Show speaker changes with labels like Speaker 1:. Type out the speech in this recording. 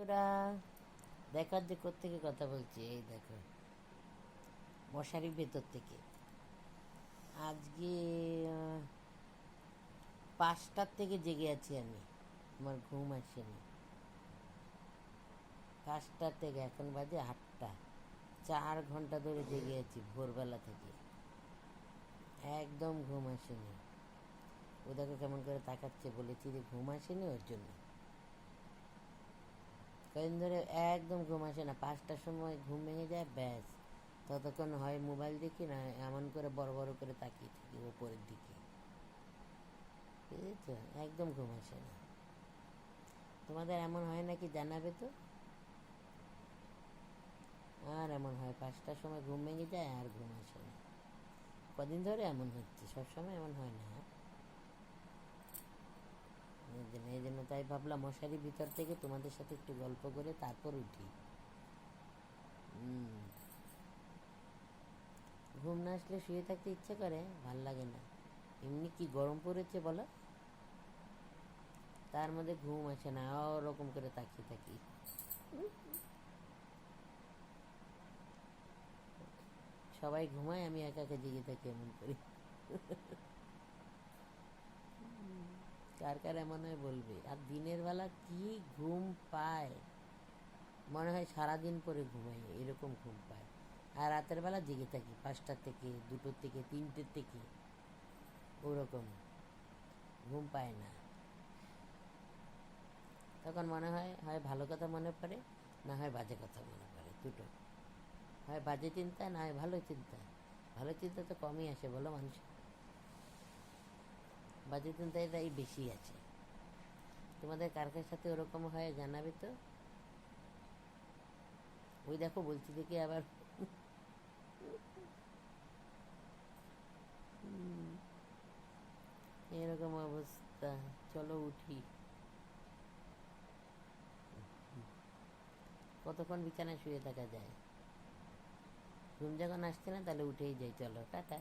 Speaker 1: তোরা দেখার যে থেকে কথা বলছি, এই দেখো, মশারির ভেতর থেকে। আজকে পাঁচটার থেকে জেগে আছি আমি, আমার ঘুম আসেনি। পাঁচটার থেকে, এখন বাজে আটটা। চার ঘণ্টা ধরে জেগে আছি ভোরবেলা থেকে। একদম ঘুম আসেনি। ও দেখো কেমন করে তাকাচ্ছে, বলেছি যে ঘুম আসেনি ওর জন্য। কদিন ধরে একদম ঘুম আসে না। পাঁচটার সময় ঘুম ভেঙে যায়, ব্যাস। ততক্ষণ হয় মোবাইল দেখি না, এমন করে বড় বড় করে তাকিয়ে থাকি ওপরের দিকে। বুঝেছ একদম ঘুম আসে না। তোমাদের এমন হয় নাকি জানাবে তো? আর এমন হয়, পাঁচটার সময় ঘুম ভেঙে যায় আর ঘুম আসে না। কদিন ধরে এমন হচ্ছে, সবসময় এমন হয় না। জন্য এই জন্য তাই ভাবলাম মশারির ভিতর থেকে তোমাদের সাথে একটু গল্প করে তারপর উঠি। ঘুম না আসলে শুয়ে থাকতে ইচ্ছে করে, ভালো লাগে না। এমনি কি গরম পড়েছে বলো? তার মধ্যে ঘুম আসে না, ওরকম করে তাকিয়ে থাকি। সবাই ঘুমায়, আমি একা একা জেগে থাকি এমন করি। কার কার এমন হয় বলবে। আর দিনের বেলা কি ঘুম পায়? মনে হয় সারাদিন পরে ঘুমাই এরকম ঘুম পায়। আর রাতের বেলা জেগে থাকি, পাঁচটার থেকে, দুটোর থেকে, তিনটের থেকে, ওরকম। ঘুম পায় না। তখন মনে হয় হয় ভালো কথা মনে পড়ে, না হয় বাজে কথা মনে পড়ে, দুটো। হয় বাজে চিন্তা, না হয় ভালো চিন্তা। ভালো চিন্তা তো কমই আসে বলো মানুষ বাজে চিন্তা বেশি আছে। তোমাদের কার কার সাথে ওরকম হয় জানাবে তো? ওই দেখো বলছি দেখি আবার। এরকম অবস্থা। চলো উঠি। কতক্ষণ বিছানায় শুয়ে থাকা যায়? ঘুম যখন আসছে না তাহলে উঠেই যাই। চলো, টাটা।